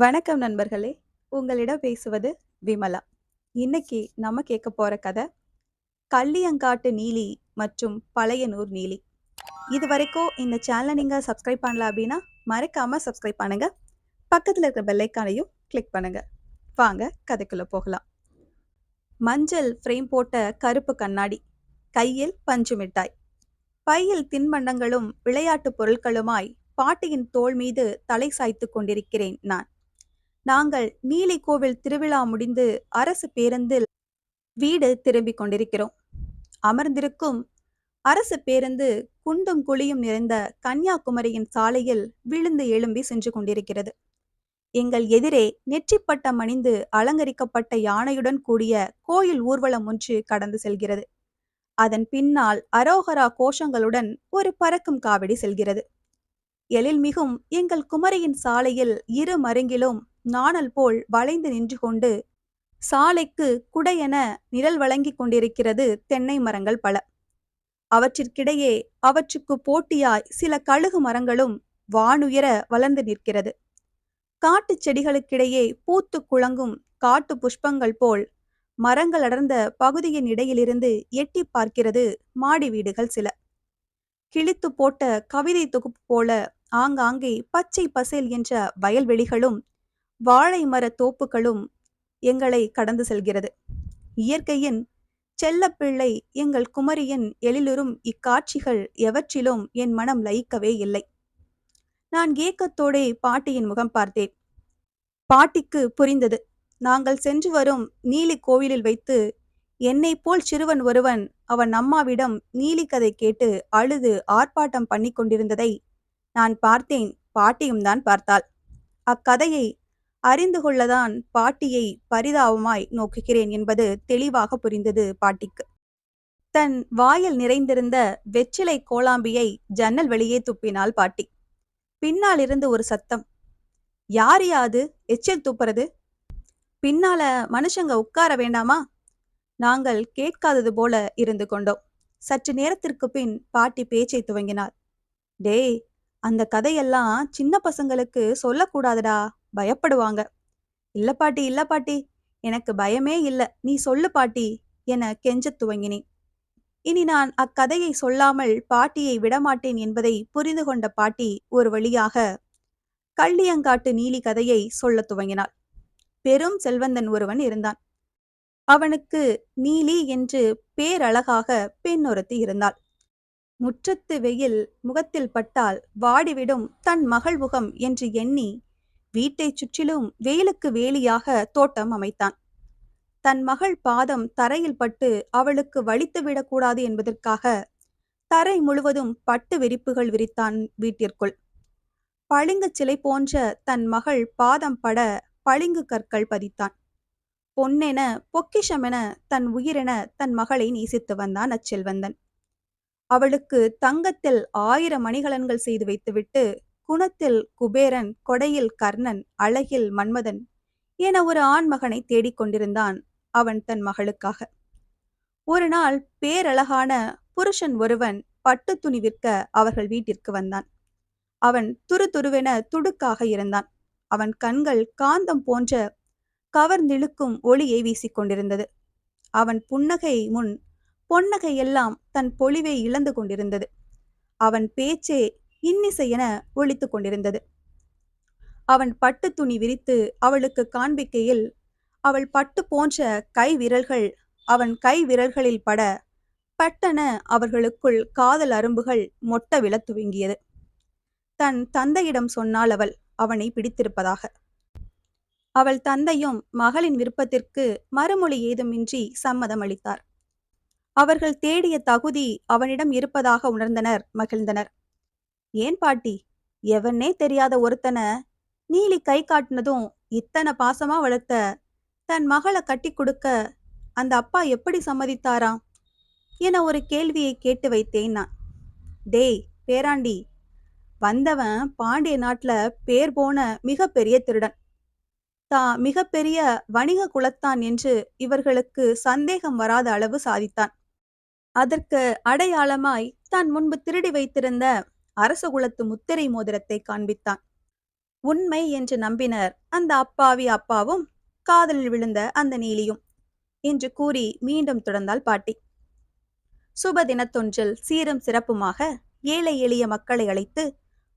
வணக்கம் நண்பர்களே! உங்களிடம் பேசுவது விமலா. இன்னைக்கு நம்ம கேட்க போற கதை, கள்ளியங்காட்டு நீலி மற்றும் பழையனூர் நீலி. இது வரைக்கும் இந்த சேனலை நீங்க சப்ஸ்கிரைப் பண்ணல அப்படின்னா, மறக்காம சப்ஸ்கிரைப் பண்ணுங்க. பக்கத்தில் இருக்கிற பெல்லைக்கானையும் கிளிக் பண்ணுங்க. வாங்க கதைக்குள்ள போகலாம். மஞ்சள் ஃப்ரேம் போட்ட கருப்பு கண்ணாடி, கையில் பஞ்சு மிட்டாய், பையில் தின்பண்டங்களும் விளையாட்டு பொருட்களுமாய் பாட்டியின் தோள் மீது தலை சாய்த்துக் கொண்டிருக்கிறேன் நான். நாங்கள் நீலிக்கோவில் திருவிழா முடிந்து அரசு பேருந்தில் வீடு திரும்பிக் கொண்டிருக்கிறோம். அமர்ந்திருக்கும் அரசு பேருந்து குண்டும் குழியும் நிறைந்த கன்னியாகுமரியின் சாலையில் விழுந்து எழும்பி சென்று கொண்டிருக்கிறது. எங்கள் எதிரே நெற்றிப்பட்டம் அணிந்து அலங்கரிக்கப்பட்ட யானையுடன் கூடிய கோயில் ஊர்வலம் ஒன்று கடந்து செல்கிறது. அதன் பின்னால் அரோகரா கோஷங்களுடன் ஒரு பறக்கும் காவடி செல்கிறது. எழில்மிகும் எங்கள் குமரியின் சாலையில் இரு மருங்கிலும் நாணல் போல் வளைந்து நின்று கொண்டு சாலைக்கு குடையென நிழல் வழங்கிக் கொண்டிருக்கிறது தென்னை மரங்கள் பல. அவற்றிற்கிடையே அவற்றுக்கு போட்டியாய் சில கழுகு மரங்களும் வானுயர வளர்ந்து நிற்கிறது. காட்டுச் செடிகளுக்கிடையே பூத்து குழங்கும் காட்டு புஷ்பங்கள் போல் மரங்கள் அடர்ந்த பகுதியின் இடையிலிருந்து எட்டிப் பார்க்கிறது மாடி வீடுகள் சில. கிழித்துப் போட்ட கவிதை தொகுப்பு போல ஆங்காங்கே பச்சை பசேல் என்ற வயல்வெளிகளும் வாழை மரத் தோப்புகளும் எங்களை கடந்து செல்கிறது. இயற்கையின் செல்லப்பிள்ளை எங்கள் குமரியின் எழிலுறும் இக்காட்சிகள் எவற்றிலும் என் மனம் லயிக்கவே இல்லை. நான் ஏக்கத்தோடே பாட்டியின் முகம் பார்த்தேன். பாட்டிக்கு புரிந்தது. நாங்கள் சென்று வரும் நீலி கோவிலில் வைத்து என்னைப் போல் சிறுவன் ஒருவன் அவன் அம்மாவிடம் நீலி கதை கேட்டு அழுது ஆர்ப்பாட்டம் பண்ணி கொண்டிருந்ததை நான் பார்த்தேன் பாட்டியும் தான் பார்த்தாள். அக்கதையை அறிந்து கொள்ளதான் பாட்டியை பரிதாபமாய் நோக்குகிறேன் என்பது தெளிவாக புரிந்தது பாட்டிக்கு. தன் வாயில் நிறைந்திருந்த வெற்றிலை கோலாம்பியை ஜன்னல் வெளியே துப்பினாள் பாட்டி. பின்னாலிருந்து ஒரு சத்தம். யார் யாது எச்சில் துப்புறது? பின்னால மனுஷங்க உட்கார வேண்டாமா? நாங்கள் கேட்காதது போல இருந்து கொண்டோம். சற்று நேரத்திற்குப் பின் பாட்டி பேச்சைத் துவங்கினார் டேய் அந்த கதையெல்லாம் சின்ன பசங்களுக்கு சொல்லக்கூடாதுடா பயப்படுவாங்க. இல்ல பாட்டி இல்ல பாட்டி எனக்கு பயமே இல்ல நீ சொல்லு பாட்டி என கெஞ்சத் துவங்கினேன். இனி நான் அக்கதையை சொல்லாமல் பாட்டியை விடமாட்டேன் என்பதை புரிந்து கொண்ட பாட்டி ஒரு வழியாக கள்ளியங்காட்டு நீலி கதையை சொல்லத் துவங்கினாள். பெரும் செல்வந்தன் ஒருவன் இருந்தான். அவனுக்கு நீலி என்று பேரழகாக பெண் ஒருத்தி இருந்தாள். முற்றத்து வெயில் முகத்தில் பட்டால் வாடிவிடும் தன் மகள் முகம் என்று எண்ணி வீட்டைச் சுற்றிலும் வேலுக்கு வேலியாக தோட்டம் அமைத்தான். தன் மகள் பாதம் தரையில் பட்டு அவளுக்கு வலித்து விடக்கூடாது என்பதற்காக தரை முழுவதும் பட்டு விரிப்புகள் விரித்தான் வீட்டிற்குள். பளிங்குச் சிலை போன்ற தன் மகள் பாதம் பட பளிங்கு கற்கள் பதித்தான். பொன்னென பொக்கிஷமென தன் உயிரென தன் மகளை நேசித்து வந்தான் அச்செல்வந்தன். அவளுக்கு தங்கத்தில் ஆயிரம் மணிகலன்கள் செய்து வைத்துவிட்டு குணத்தில் குபேரன் கொடையில் கர்ணன் அழகில் மன்மதன் என ஒரு ஆண்மகனை தேடிக் கொண்டிருந்தான் அவன் தன் மகளுக்காக. ஒரு நாள் பேரழகான புருஷன் ஒருவன் பட்டுத் துணி விற்க அவர்கள் வீட்டிற்கு வந்தான். அவன் துருதுருவென துடுக்காக இருந்தான். அவன் கண்கள் காந்தம் போன்ற கவர்ந்திழுக்கும் ஒளியை வீசிக் கொண்டிருந்தது. அவன் புன்னகை முன் பொன்னகை எல்லாம் தன் பொலிவை இழந்து கொண்டிருந்தது. அவன் பேச்சே இன்னிசை என ஒழித்து கொண்டிருந்தது. அவன் பட்டுத் துணி விரித்து அவளுக்கு காண்பிக்கையில் அவள் பட்டு போன்ற கை விரல்கள் அவன் கை விரல்களில் பட பட்டென அவர்களுக்குள் காதல் அரும்புகள் மொட்ட விழத் துவங்கியது. தன் தந்தையிடம் சொன்னாள் அவள் அவனை பிடித்திருப்பதாக. அவள் தந்தையும் மகளின் விருப்பத்திற்கு மறுமொழி ஏதுமின்றி சம்மதம் அளித்தார். அவர்கள் தேடிய தகுதி அவனிடம் இருப்பதாக உணர்ந்தனர் மகிழ்ந்தனர். ஏன் பாட்டி எவன்னே தெரியாத ஒருத்தன நீலி கை காட்டினதும் இத்தனை பாசமா வளர்த்த தன் மகளை கட்டிக் கொடுக்க அந்த அப்பா எப்படி சம்மதித்தாராம் என ஒரு கேள்வியை கேட்டு வைத்தேன் நான். டேய் பேராண்டி வந்தவன் பாண்டிய நாட்டுல பேர் போன மிகப்பெரிய திருடன். தான் மிகப்பெரிய வணிக குலத்தான் என்று இவர்களுக்கு சந்தேகம் வராத அளவு சாதித்தான். அதற்கு அடையாளமாய் தான் முன்பு திருடி வைத்திருந்த அரசகுலத்து முத்திரை மோதிரத்தை காண்பித்தான். உண்மை என்று நம்பினர் அந்த அப்பாவி அப்பாவும் காதலில் விழுந்த அந்த நீலியும். என்று கூறி மீண்டும் தொடர்ந்தாள் பாட்டி. சுப தினத்தொன்றில் சீரும் சிறப்புமாக ஏழை எளிய மக்களை அழைத்து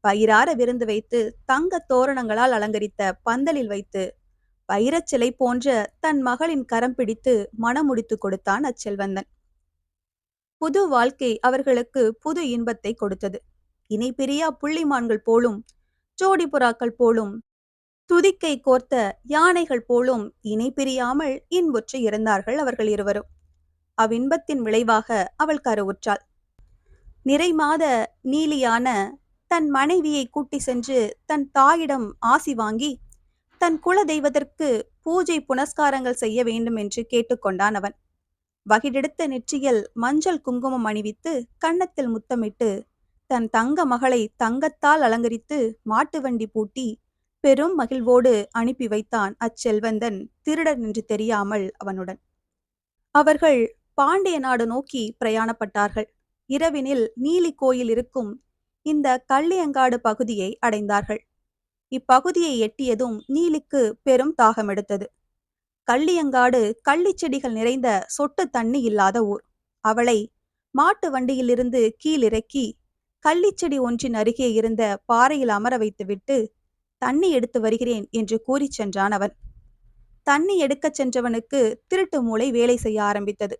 பயிரார விருந்து வைத்து தங்க தோரணங்களால் அலங்கரித்த பந்தலில் வைத்து வைரச்சிலை போன்ற தன் மகளின் கரம் பிடித்து மணமுடித்து கொடுத்தான் அச்செல்வந்தன். புது வாழ்க்கை அவர்களுக்கு புது இன்பத்தை கொடுத்தது. இணை பிரியா புள்ளிமான்கள் போலும் ஜோடி புறாக்கள் போலும் துதிக்கை கோர்த்த யானைகள் போலும் இணை பிரியாமல் இன்புற்று இருந்தார்கள் அவர்கள் இருவரும். அவ்வின்பத்தின் விளைவாக அவள் கருவுற்றாள். நிறைமாத நீலியான தன் மனைவியை கூட்டி சென்று தன் தாயிடம் ஆசி வாங்கி தன் குல தெய்வத்திற்கு பூஜை புனஸ்காரங்கள் செய்ய வேண்டும் என்று கேட்டுக்கொண்டான் அவன். வகிடெடுத்த நெற்றியில் மஞ்சள் குங்குமம் அணிவித்து கன்னத்தில் முத்தமிட்டு தன் தங்க மகளை தங்கத்தால் அலங்கரித்து மாட்டு வண்டி பூட்டி பெரும் மகிழ்வோடு அனுப்பி வைத்தான் அச்செல்வந்தன் திருடன் என்று தெரியாமல் அவனுடன். அவர்கள் பாண்டிய நாடு நோக்கி பிரயாணப்பட்டார்கள். இரவினில் நீலி கோயில் இருக்கும் இந்த கள்ளியங்காடு பகுதியை அடைந்தார்கள். இப்பகுதியை எட்டியதும் நீலிக்கு பெரும் தாகம் எடுத்தது கள்ளியங்காடு கள்ளிச்செடிகள் நிறைந்த சொட்டு தண்ணி இல்லாத ஊர். அவளை மாட்டு வண்டியிலிருந்து கீழிறக்கி கள்ளிச்செடி ஒன்றின் அருகே இருந்த பாறையில் அமர வைத்துவிட்டு தண்ணி எடுத்து வருகிறேன் என்று கூறிச் சென்றான் அவன். தண்ணி எடுக்கச் சென்றவனுக்கு திருட்டு மூளை வேலை செய்ய ஆரம்பித்தது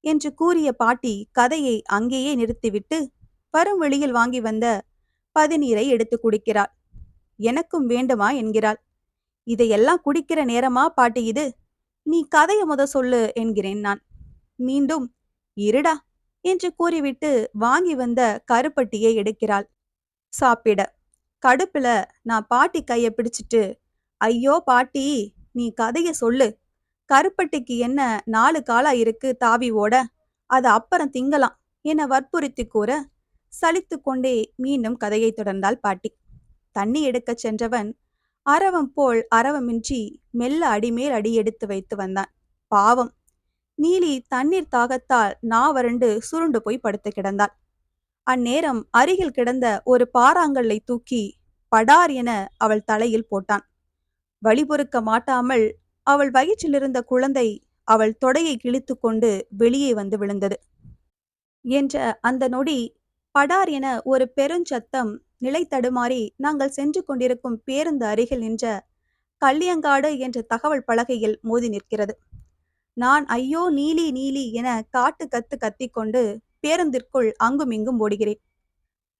என்று கூறிய பாட்டி கதையை அங்கேயே நிறுத்திவிட்டு வரும் வெளியில் வாங்கி வந்த பதிநீரை எடுத்து குடிக்கிறாள். எனக்கும் வேண்டுமா என்கிறாள். இதையெல்லாம் குடிக்கிற நேரமா பாட்டி இது? நீ கதைய முத சொல்லு என்கிறேன் நான். மீண்டும் இருடா என்று கூறிவிட்டு வாங்கி வந்த கருப்பட்டியை எடுக்கிறாள். சாப்பிட. கடுப்புல நான் பாட்டி கைய பிடிச்சிட்டு ஐயோ பாட்டி நீ கதைய சொல்லு. கருப்பட்டிக்கு என்ன நாலு காலா இருக்கு தாவி ஓட? அது அப்புறம் திங்கலாம் என வற்புறுத்தி கூற சலித்து கொண்டே மீண்டும் கதையை தொடர்ந்தாள் பாட்டி. தண்ணி எடுக்கச் சென்றவன் அரவம் போல் அரவமின்றி மெல்ல அடிமேல் அடி எடுத்து வைத்து வந்தான். பாவம். நீலி தண்ணீர் தாகத்தால் நாவரண்டு சுருண்டு போய் படுத்து கிடந்தாள். அந்நேரம் அருகில் கிடந்த ஒரு பாறாங்கல்லை தூக்கி படார் என அவள் தலையில் போட்டான். வழிபொறுக்க மாட்டாமல் அவள் வயிற்றிலிருந்த குழந்தை அவள் தொடையை கிழித்து கொண்டு வெளியே வந்து விழுந்தது. என்ற அந்த நொடி படார் என ஒரு பெருஞ்சத்தம் நிலை தடுமாறி நாங்கள் சென்று கொண்டிருக்கும் பேருந்து அருகில் நின்ற கள்ளியங்காடு என்ற தகவல் பலகையில் மோதி நிற்கிறது. நான் ஐயோ நீலி நீலி என காட்டு கத்து கத்திக்கொண்டு பேருந்திற்குள் அங்குமிங்கும் ஓடுகிறேன்.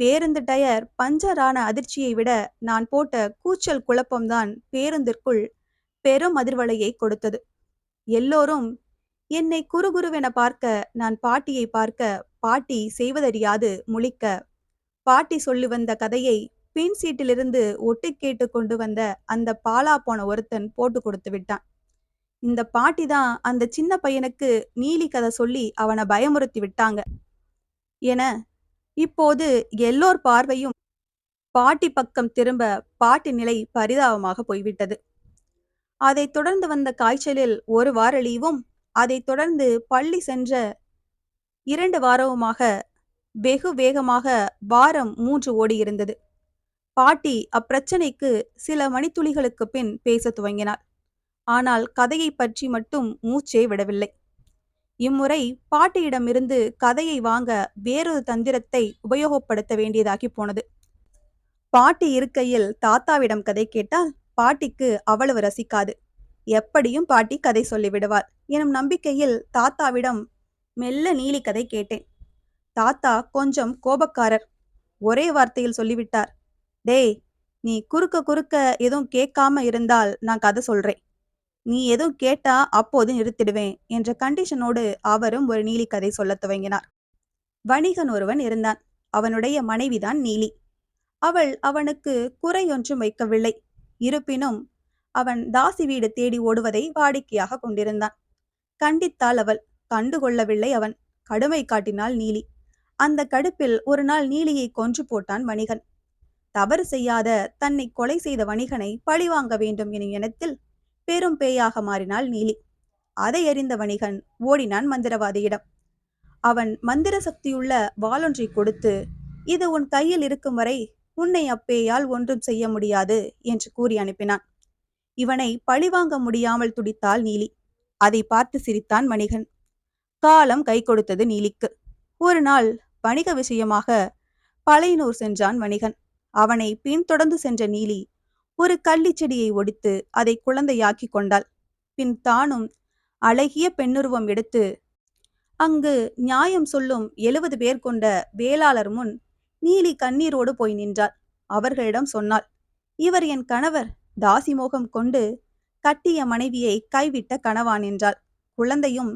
பேருந்து டயர் பஞ்சரான அதிர்ச்சியை விட நான் போட்ட கூச்சல் குழப்பம்தான் பேருந்திற்குள் பெரும் அதிர்வலையை கொடுத்தது. எல்லோரும் என்னை குறுகுருவென பார்க்க நான் பாட்டியை பார்க்க பாட்டி செய்வதறியாது முழிக்க பாட்டி சொல்லி வந்த கதையை பின் சீட்டிலிருந்து ஒட்டு கேட்டு கொண்டு வந்த அந்த பாலா போன ஒருத்தன் போட்டு கொடுத்து விட்டான். இந்த பாட்டி தான் அந்த சின்ன பையனுக்கு நீலி கதை சொல்லி அவனை பயமுறுத்தி விட்டாங்க. என இப்போது எல்லோர் பார்வையும் பாட்டி பக்கம் திரும்ப பாட்டி நிலை பரிதாபமாக போய்விட்டது. அதைத் தொடர்ந்து வந்த காய்ச்சலில் ஒரு வார லீவும் அதைத் தொடர்ந்து பள்ளி சென்ற இரண்டு வாரவுமாக வெகு வேகமாக வாரம் மூன்று ஓடியிருந்தது. பாட்டி அப்பிரச்சனைக்கு சில மணித்துளிகளுக்கு பின் பேசத் துவங்கினாள். ஆனால் கதையை பற்றி மட்டும் மூச்சே விடவில்லை. இம்முறை பாட்டியிடமிருந்து கதையை வாங்க வேறொரு தந்திரத்தை உபயோகப்படுத்த வேண்டியதாகி போனது. பாட்டி இருக்கையில் தாத்தாவிடம் கதை கேட்டால் பாட்டிக்கு அவ்வளவு ரசிக்காது. எப்படியும் பாட்டி கதை சொல்லிவிடுவார் எனும் நம்பிக்கையில் தாத்தாவிடம் மெல்ல நீலி கதை கேட்டேன். தாத்தா கொஞ்சம் கோபக்காரர். ஒரே வார்த்தையில் சொல்லிவிட்டார். டேய் நீ குறுக்க குறுக்க எதுவும் கேட்காம இருந்தால் நான் கதை சொல்றேன். நீ எதுவும் கேட்டா அப்போது நிறுத்திடுவேன் என்ற கண்டிஷனோடு அவரும் ஒரு நீலி கதை சொல்லத் துவங்கினார். வணிகன் ஒருவன் இருந்தான். அவனுடைய மனைவிதான் நீலி. அவள் அவனுக்கு குறையொன்றும் வைக்கவில்லை. இருப்பினும் அவன் தாசி வீடு தேடி ஓடுவதை வாடிக்கையாக கொண்டிருந்தான். கண்டித்தாள் அவள் கண்டுகொள்ளவில்லை அவன். கடுமை காட்டினாள் நீலி. அந்த கடுப்பில் ஒரு நாள் நீலியை கொன்று போட்டான் வணிகன். தவறு செய்யாத தன்னை கொலை செய்த வணிகனை பழிவாங்க வேண்டும் எனும் எண்ணத்தில் பெரும் பேயாக மாறினாள் நீலி. அதை அறிந்த வணிகன் ஓடினான் மந்திரவாதியிடம். அவன் மந்திர சக்தியுள்ள வாளொன்றை கொடுத்து இது உன் கையில் இருக்கும் வரை உன்னை அப்பேயால் ஒன்றும் செய்ய முடியாது என்று கூறி அனுப்பினான். இவனை பழிவாங்க முடியாமல் துடித்தாள் நீலி. அதை பார்த்து சிரித்தான் மணிகன் காலம் கை கொடுத்தது நீலிக்கு. ஒரு நாள் வணிக விஷயமாக பழையனூர் சென்றான் வணிகன். அவனை பின்தொடர்ந்து சென்ற நீலி ஒரு கள்ளிச்செடியை ஒடித்து அதை குழந்தையாக்கி கொண்டாள். பின் தானும் அழகிய பெண்ணுருவம் எடுத்து அங்கு நியாயம் சொல்லும் எழுபது பேர் கொண்ட வேளாளர் முன் நீலி கண்ணீரோடு போய் நின்றாள் அவர்களிடம் சொன்னாள். இவர் என் கணவர் தாசிமோகம் கொண்டு கட்டிய மனைவியை கைவிட்ட கணவான் என்றாள். குழந்தையும்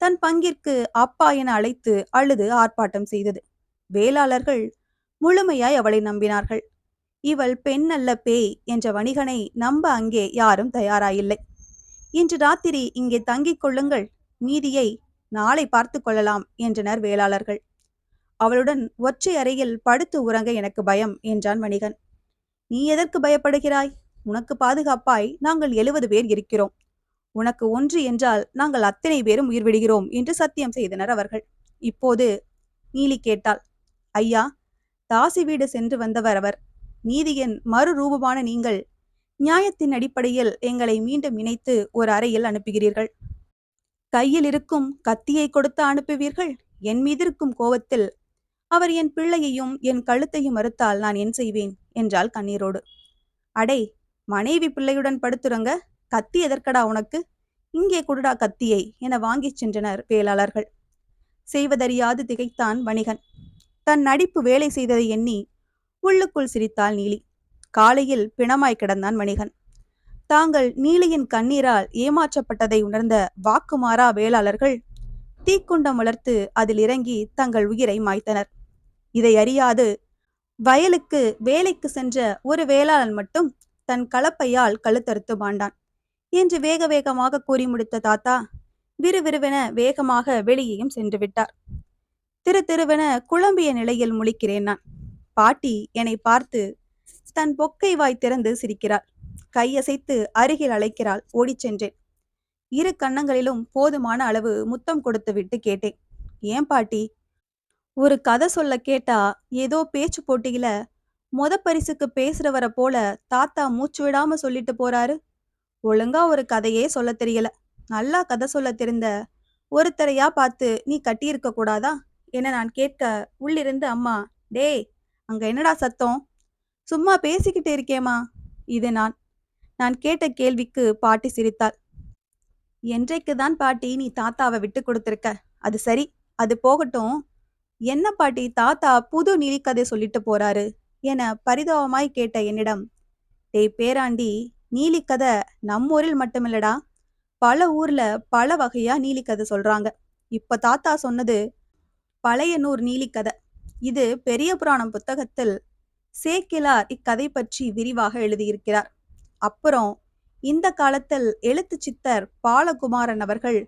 தன் பங்கிற்கு அப்பா என அழைத்து அழுது ஆர்ப்பாட்டம் செய்தது. வேளாளர்கள் முழுமையாய் அவளை நம்பினார்கள். இவள் பெண் அல்ல பேய் என்ற வணிகனை நம்ப அங்கே யாரும் தயாராயில்லை. இன்று ராத்திரி இங்கே தங்கிக் கொள்ளுங்கள் மீதியை நாளை பார்த்து கொள்ளலாம் என்றனர் வேளாளர்கள். அவளுடன் ஒற்றை அறையில் படுத்து உறங்க எனக்கு பயம் என்றான் வணிகன். நீ எதற்கு பயப்படுகிறாய்? உனக்கு பாதுகாப்பாய் நாங்கள் எழுபது பேர் இருக்கிறோம். உனக்கு ஒன்று என்றால் நாங்கள் அத்தனை பேரும் உயிர் விடுகிறோம் என்று சத்தியம் செய்தனர் அவர்கள். இப்போது நீலி கேட்டாள் ஐயா தாசி வீடு சென்று வந்தவர் அவர். நீதியின் மறுரூபமான நீங்கள் நியாயத்தின் அடிப்படையில் எங்களை மீண்டும் இணைத்து ஒரு அறையில் அனுப்புகிறீர்கள். கையில் இருக்கும் கத்தியை கொடுத்து அனுப்புவீர்கள்? என் மீதிருக்கும் கோவத்தில் அவர் என் பிள்ளையையும் என் கழுத்தையும் மறுத்தால் நான் என் செய்வேன்? என்றாள் கண்ணீரோடு. அடே மனைவி பிள்ளையுடன் படுத்துறங்க. கத்தி எதற்கடா உனக்கு? இங்கே குடுடா கத்தியை என வாங்கிச் சென்றனர் வேளாளர்கள். செய்வதறியாது திகைத்தான் வணிகன். தன் நடிப்பு வேலை செய்ததை எண்ணி உள்ளுக்குள் சிரித்தாள் நீலி. காலையில் பிணமாய் கிடந்தான் வணிகன். தாங்கள் நீலியின் கண்ணீரால் ஏமாற்றப்பட்டதை உணர்ந்த வாக்குமாறா வேளாளர்கள் தீக்குண்டம் வளர்த்து அதில் இறங்கி தங்கள் உயிரை மாய்த்தனர். இதை அறியாது வயலுக்கு வேலைக்கு சென்ற ஒரு வேளாளன் மட்டும் தன் கலப்பையால் கழுத்தறுத்து மாண்டான் என்று வேக வேகமாக கூறி முடித்த தாத்தா விறுவிறுவென வேகமாக வெளியேயும் சென்று விட்டார். திரு திருவென குழம்பிய நிலையில் முழிக்கிறேன் நான். பாட்டி என்னை பார்த்து தன் பொக்கை வாய் திறந்து சிரிக்கிறாள் கையசைத்து அருகில் அழைக்கிறாள். ஓடிச் சென்றேன். இரு கன்னங்களிலும் போதுமான அளவு முத்தம் கொடுத்து விட்டு கேட்டேன். ஏன் பாட்டி? ஒரு கதை சொல்ல கேட்டா ஏதோ பேச்சு போட்டியில மொத பரிசுக்கு பேசுறவரை போல தாத்தா மூச்சு விடாம சொல்லிட்டு போறாரு. ஒழுங்கா ஒரு கதையே சொல்ல தெரியல. நல்லா கதை சொல்ல தெரிந்த ஒருத்தரையா பார்த்து நீ கட்டியிருக்க கூடாதா? என நான் கேட்க உள்ளிருந்து அம்மா டேய் அங்க என்னடா சத்தம்? சும்மா பேசிக்கிட்டு இருக்கேமா இது நான். நான் கேட்ட கேள்விக்கு பாட்டி சிரித்தாள். என்றைக்கு தான் பாட்டி நீ தாத்தாவை விட்டு கொடுத்துருக்க? அது சரி அது போகட்டும். என்ன பாட்டி தாத்தா புது நீலிக்கதை சொல்லிட்டு போறாரு? என பரிதாபமாய் கேட்ட என்னிடம் டேய் பேராண்டி நீலிக்கதை நம்ம ஊரில் மட்டுமில்லடா. பல ஊர்ல பல வகையா நீலிக்கதை சொல்றாங்க. இப்ப தாத்தா சொன்னது பழையனூர் நீலிக்கதை. இது பெரிய புராணம் புத்தகத்தில் சேக்கிலார் இக்கதை பற்றி விரிவாக எழுதியிருக்கிறார். அப்புறம் இந்த காலத்தில் எழுத்து சித்தர் பாலகுமாரன் அவர்கள்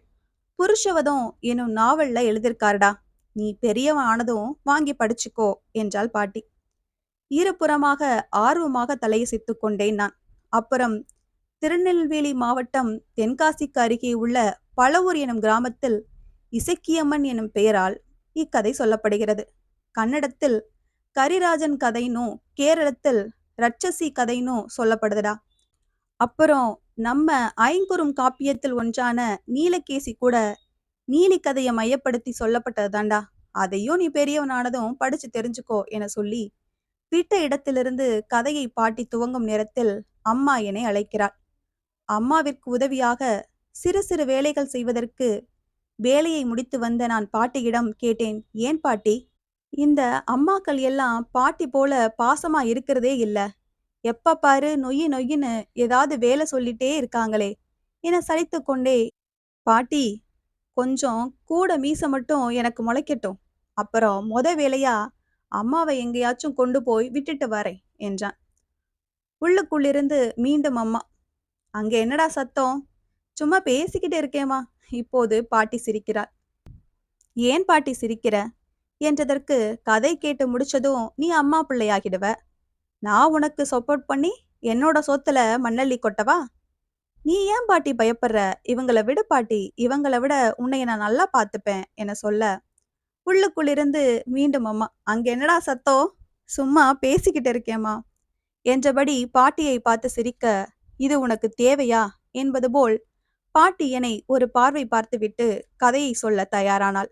புருஷவதம் எனும் நாவல்ல எழுதியிருக்காருடா. நீ பெரியவன் ஆனதும் வாங்கி படிச்சுக்கோ என்றாள் பாட்டி. இருபுறமாக ஆர்வமாக தலையசைத்து கொண்டேன் நான். அப்புறம் திருநெல்வேலி மாவட்டம் தென்காசிக்கு அருகே உள்ள பழவூர் எனும் கிராமத்தில் இசக்கியம்மன் எனும் பெயரால் இக்கதை சொல்லப்படுகிறது. கன்னடத்தில் கரிராஜன் கதைனும் கேரளத்தில் ரட்சசி கதைனும் சொல்லப்படுதுடா. அப்புறம் நம்ம ஐங்குறும் காப்பியத்தில் ஒன்றான நீலகேசி கூட நீலி கதையை மையப்படுத்தி சொல்லப்பட்டதுதான்டா. அதையும் நீ பெரியவனானதும் படிச்சு தெரிஞ்சுக்கோ என சொல்லி விட்ட இடத்திலிருந்து கதையை பாட்டி துவங்கும் நேரத்தில் அம்மா என்னை அழைக்கிறாள். அம்மாவிற்கு உதவியாக சிறு சிறு வேலைகள் செய்வதற்கு வேலையை முடித்து வந்த நான் பாட்டியிடம் கேட்டேன் ஏன் பாட்டி? இந்த அம்மாக்கள் எல்லாம் பாட்டி போல பாசமா இருக்கிறதே இல்ல. எப்ப பாரு நொய்யி நொய்யின்னு ஏதாவது வேலை சொல்லிட்டே இருக்காங்களே. என சலித்து கொண்டே பாட்டி கொஞ்சம் கூட மீச மட்டும் எனக்கு முளைக்கட்டும். அப்புறம் மொத வேலையா அம்மாவை எங்கேயாச்சும் கொண்டு போய் விட்டுட்டு வரேன் என்றான். உள்ளுக்குள்ளிருந்து மீண்டும் அம்மா அங்க என்னடா சத்தம்? சும்மா பேசிக்கிட்டு இருக்கேம்மா. இப்போது பாட்டி சிரிக்கிறாள். ஏன் பாட்டி சிரிக்கிற? என்றதற்கு கதை கேட்டு முடிச்சதும் நீ அம்மா பிள்ளையாகிடுவ. நான் உனக்கு சப்போர்ட் பண்ணி என்னோட சொத்துல மண்ணள்ளி கொட்டவா? நீ ஏன் பாட்டி பயப்படுற? இவங்களை விடு பாட்டி இவங்களை விட உன்னைய நான் நல்லா பார்த்துப்பேன் என சொல்ல உள்ளுக்குள்ளிருந்து மீண்டும் அம்மா அங்க என்னடா சத்தம்? சும்மா பேசிக்கிட்டு இருக்கேம்மா. என்றபடி பாட்டியை பார்த்து சிரிக்க இது உனக்கு தேவையா? என்பது போல் பாட்டி என்னை ஒரு பார்வை பார்த்துவிட்டு கதையை சொல்ல தயாரானாள்.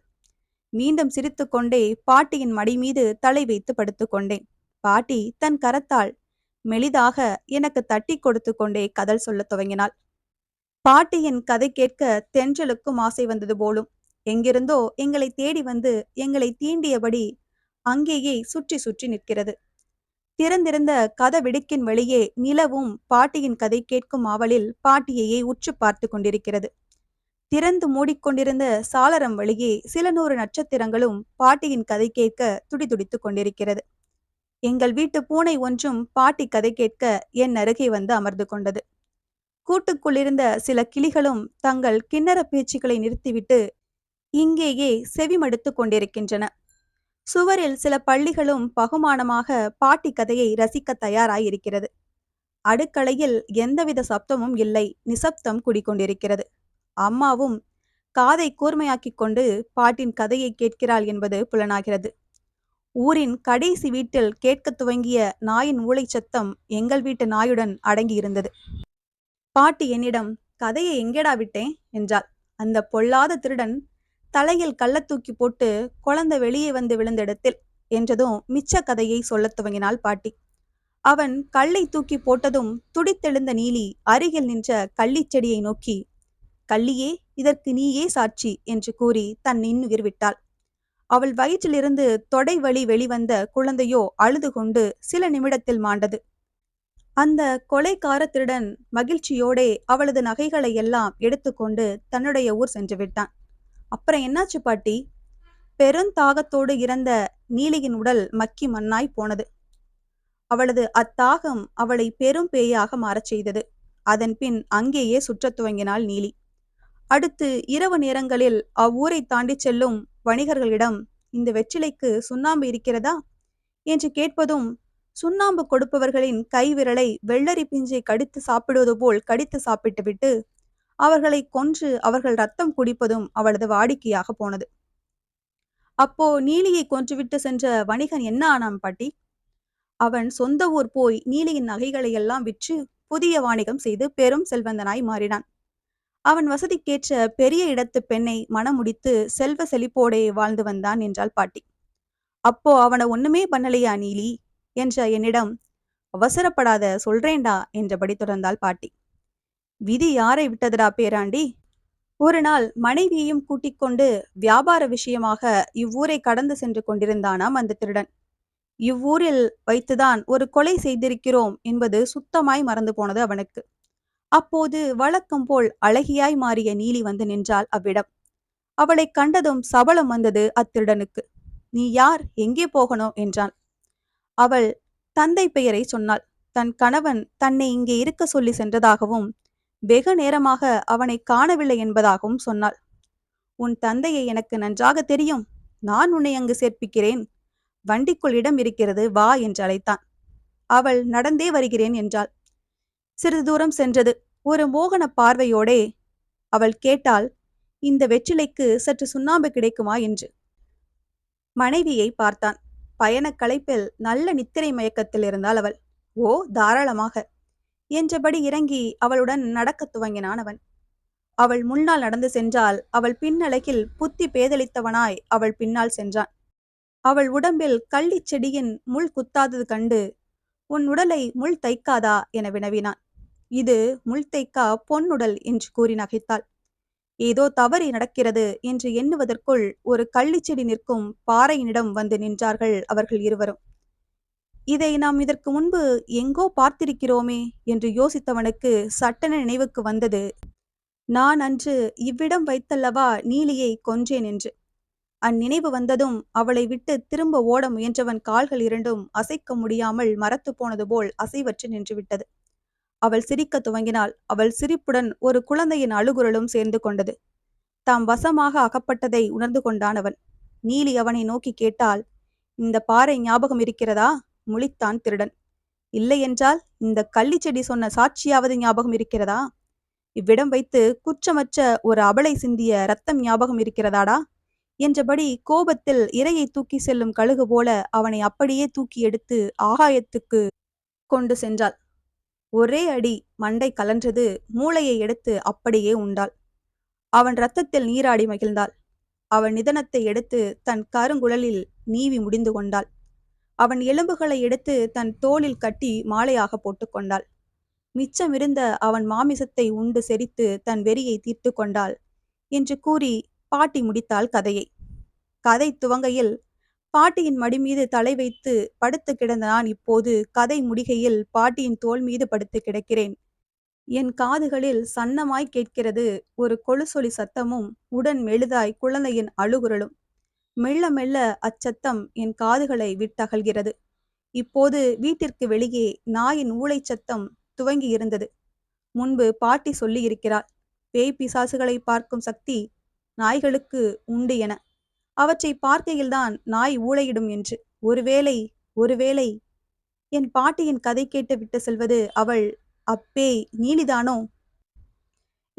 மீண்டும் சிரித்துக்கொண்டே பாட்டியின் மடி மீது தலை வைத்து படுத்துக்கொண்டேன் பாட்டி தன் கரத்தால் மெலிதாக எனக்கு தட்டி கொடுத்து கொண்டே கதல் சொல்லத் துவங்கினாள். பாட்டியின் கதை கேட்க தென்றலுக்கும் ஆசை வந்தது போலும் எங்கிருந்தோ எங்களை தேடி வந்து எங்களை தீண்டியபடி அங்கேயே சுற்றி சுற்றி நிற்கிறது. திறந்திருந்த கதவிடுக்கின் வெளியே நிலவும் பாட்டியின் கதை கேட்கும் ஆவலில் பாட்டியையே உற்று பார்த்து கொண்டிருக்கிறது. திறந்து மூடிக்கொண்டிருந்த சாளரம் வழியே சில நூறு நட்சத்திரங்களும் பாட்டியின் கதை கேட்க துடிதுடித்துக் கொண்டிருக்கிறது. எங்கள் வீட்டு பூனை ஒன்றும் பாட்டி கதை கேட்க என் அருகே வந்து அமர்ந்து கொண்டது. கூட்டுக்குள்ளிருந்த சில கிளிகளும் தங்கள் கிண்ணற பேச்சுக்களை நிறுத்திவிட்டு இங்கேயே செவிமடுத்து கொண்டிருக்கின்றன. சுவரில் சில பள்ளிகளும் பகுமானமாக பாட்டி கதையை ரசிக்க தயாராயிருக்கிறது. அடுக்களையில் எந்தவித சப்தமும் இல்லை. நிசப்தம் குடிக்கொண்டிருக்கிறது அம்மாவும் காதை கூர்மையாக்கிக் கொண்டு பாட்டின் கதையை கேட்கிறாள் என்பது புலனாகிறது. ஊரின் கடைசி வீட்டில் கேட்கத் துவங்கிய நாயின் ஊளை சத்தம் எங்கள் வீட்டு நாயுடன் அடங்கியிருந்தது. பாட்டி என்னிடம் கதையை எங்கேடா விட்டேன்? என்றாள். அந்த பொல்லாத திருடன் தலையில் கள்ள தூக்கி போட்டு குழந்தை வெளியே வந்து விழுந்த இடத்தில் என்றதும் மிச்ச கதையை சொல்லத் துவங்கினாள் பாட்டி. அவன் கல்லை தூக்கி போட்டதும் துடித்தெழுந்த நீலி அருகில் நின்ற கள்ளிச் செடியை நோக்கி கள்ளியே இதற்கு நீயே சாட்சி என்று கூறி தன் இன்னுயிர் விட்டாள் அவள் வயிற்றிலிருந்து தொடை வழி வெளிவந்த குழந்தையோ அழுது கொண்டு சில நிமிடத்தில் மாண்டது. அந்த கொலைக்கார திருடன் மகிழ்ச்சியோடே அவளது நகைகளை எல்லாம் எடுத்துக்கொண்டு தன்னுடைய ஊர் சென்று விட்டான். அப்புறம் என்னாச்சு பாட்டி? பெருந்தாகத்தோடு இறந்த நீலியின் உடல் மக்கி மண்ணாய் போனது. அவளது அத்தாகம் அவளை பெரும் பேயாக மாறச் செய்தது. அதன் பின் அங்கேயே சுற்றத் துவங்கினாள் நீலி. அடுத்து இரவு நேரங்களில் அவ்வூரை தாண்டி செல்லும் வணிகர்களிடம் இந்த வெற்றிலைக்கு சுண்ணாம்பு இருக்கிறதா? என்று கேட்பதும் சுண்ணாம்பு கொடுப்பவர்களின் கைவிரலை வெள்ளரி பிஞ்சை கடித்து சாப்பிடுவது போல் கடித்து சாப்பிட்டுவிட்டு அவர்களை கொன்று அவர்கள் ரத்தம் குடிப்பதும் அவளது வாடிக்கையாக போனது. அப்போ நீலியை கொன்றுவிட்டு சென்ற வணிகன் என்ன ஆனான் பாட்டி? அவன் சொந்த ஊர் போய் நீலியின் நகைகளை எல்லாம் விற்று புதிய வாணிகம் செய்து பெரும் செல்வந்தனாய் மாறினான். அவன் வசதிக்கேற்ற பெரிய இடத்து பெண்ணை மணமுடித்து செல்வ செழிப்போடே வாழ்ந்து வந்தான் என்றாள் பாட்டி. அப்போ அவனை ஒண்ணுமே பண்ணலையா நீலி? என்ற என்னிடம் அவசரப்படாத சொல்றேண்டா என்றபடி தொடர்ந்தாள் பாட்டி. விதி யாரை விட்டதுடா பேராண்டி? ஒரு நாள் மனைவியையும் கூட்டிக் கொண்டு வியாபார விஷயமாக இவ்வூரை கடந்து சென்று கொண்டிருந்தானாம் அந்த திருடன். இவ்வூரில் வைத்துதான் ஒரு கொலை செய்திருக்கிறோம் என்பது சுத்தமாய் மறந்து போனது அவனுக்கு. அப்போது வழக்கம் போல் அழகியாய் மாறிய நீலி வந்து நின்றாள் அவ்விடம். அவளை கண்டதும் சபலம் வந்தது அத்திருடனுக்கு. நீ யார்? எங்கே போகணும்? என்றான். அவள் தந்தை பெயரை சொன்னாள். தன் கணவன் தன்னை இங்கே இருக்க சொல்லி சென்றதாகவும் வெகு நேரமாக அவனை காணவில்லை என்பதாகவும் சொன்னாள். உன் தந்தையை எனக்கு நன்றாக தெரியும். நான் உன்னை அங்கு சேர்ப்பிக்கிறேன். வண்டிக்குள் இடம் இருக்கிறது வா என்று அழைத்தான். அவள் நடந்தே வருகிறேன் என்றாள். சிறிது தூரம் சென்றது. ஒரு மோகன பார்வையோடே அவள் கேட்டாள் இந்த வெற்றிலைக்கு சற்று சுண்ணாம்பு கிடைக்குமா? என்று. மனைவியை பார்த்தான். பயணக் களைப்பில் நல்ல நித்திரை மயக்கத்தில் இருந்தாள் அவள். ஓ தாராளமாக. என்றபடி இறங்கி அவளுடன் நடக்கத் துவங்கினான் அவன் அவள் முன்னால் நடந்து சென்றால் அவள் பின்னலகில் புத்தி பேதலித்தவனாய் அவள் பின்னால் சென்றான். அவள் உடம்பில் கள்ளிச் செடியின் முள் குத்தாதது கண்டு உன் உடலை முள் தைக்காதா? என வினவினான். இது முள் தைக்கா பொன்னுடல் என்று கூறி நகைத்தாள். ஏதோ தவறி நடக்கிறது என்று எண்ணுவதற்குள் ஒரு கள்ளிச்செடி நிற்கும் பாறையினிடம் வந்து நின்றார்கள் அவர்கள் இருவரும். இதை நாம் இதற்கு முன்பு எங்கோ பார்த்திருக்கிறோமே என்று யோசித்தவனுக்கு சட்டென நினைவுக்கு வந்தது. நான் அன்று இவ்விடம் வைத்தல்லவா நீலியை கொன்றேன் என்று. அந்நினைவு வந்ததும் அவளை விட்டு திரும்ப ஓட முயன்றவன் கால்கள் இரண்டும் அசைக்க முடியாமல் மரத்து போனது போல் அசைவற்று நின்றுவிட்டது அவள் சிரிக்க துவங்கினாள். அவள் சிரிப்புடன் ஒரு குழந்தையின் அழுகுரலும் சேர்ந்து கொண்டது. தாம் வசமாக அகப்பட்டதை உணர்ந்து கொண்டானவன் நீலி அவனை நோக்கி கேட்டால் இந்த பாறை ஞாபகம் இருக்கிறதா? முழித்தான் திருடன். இல்லையென்றால் இந்த கள்ளிச்செடி சொன்ன சாட்சியாவது ஞாபகம் இருக்கிறதா? இவ்விடம் வைத்து குற்றமற்ற ஒரு அபலை சிந்திய ரத்தம் ஞாபகம் இருக்கிறதாடா? என்றபடி கோபத்தில் இரையை தூக்கி செல்லும் கழுகு போல அவனை அப்படியே தூக்கி எடுத்து ஆகாயத்துக்கு கொண்டு சென்றாள். ஒரே அடி மண்டை கலன்றது மூளையை எடுத்து அப்படியே உண்டாள். அவன் ரத்தத்தில் நீராடி மகிழ்ந்தாள். அவன் நிதனத்தை எடுத்து தன் கருங்குழலில் நீவி முடிந்து கொண்டாள். அவன் எலும்புகளை எடுத்து தன் தோளில் கட்டி மாலையாக போட்டுக்கொண்டாள் மிச்சமிருந்த அவன் மாமிசத்தை உண்டு செரித்து தன் வெறியை தீர்த்து கொண்டாள் என்று கூறி பாட்டி முடித்தாள் கதையை. கதை துவங்கையில் பாட்டியின் மடி மீது தலை வைத்து படுத்து கிடந்த நான் இப்போது கதை முடிகையில் பாட்டியின் தோல் மீது படுத்து கிடக்கிறேன். என் காதுகளில் சன்னமாய் கேட்கிறது ஒரு கொலுசொலி சத்தமும் உடன் மெழுதாய் குழந்தையின் அழுகுரலும். மெல்ல மெல்ல அச்சத்தம் என் காதுகளை விட்டகல்கிறது இப்போது வீட்டிற்கு வெளியே நாயின் ஊளை சத்தம் துவங்கி இருந்தது. முன்பு பாட்டி சொல்லி இருக்கிறாள் பேய் பிசாசுகளை பார்க்கும் சக்தி நாய்களுக்கு உண்டு என. அவற்றை பார்க்கையில்தான் நாய் ஊழையிடும் என்று. ஒருவேளை ஒருவேளை. என் பாட்டியின் கதை கேட்டு விட்டு செல்வது அவள் அப்பேய் நீலிதானோ?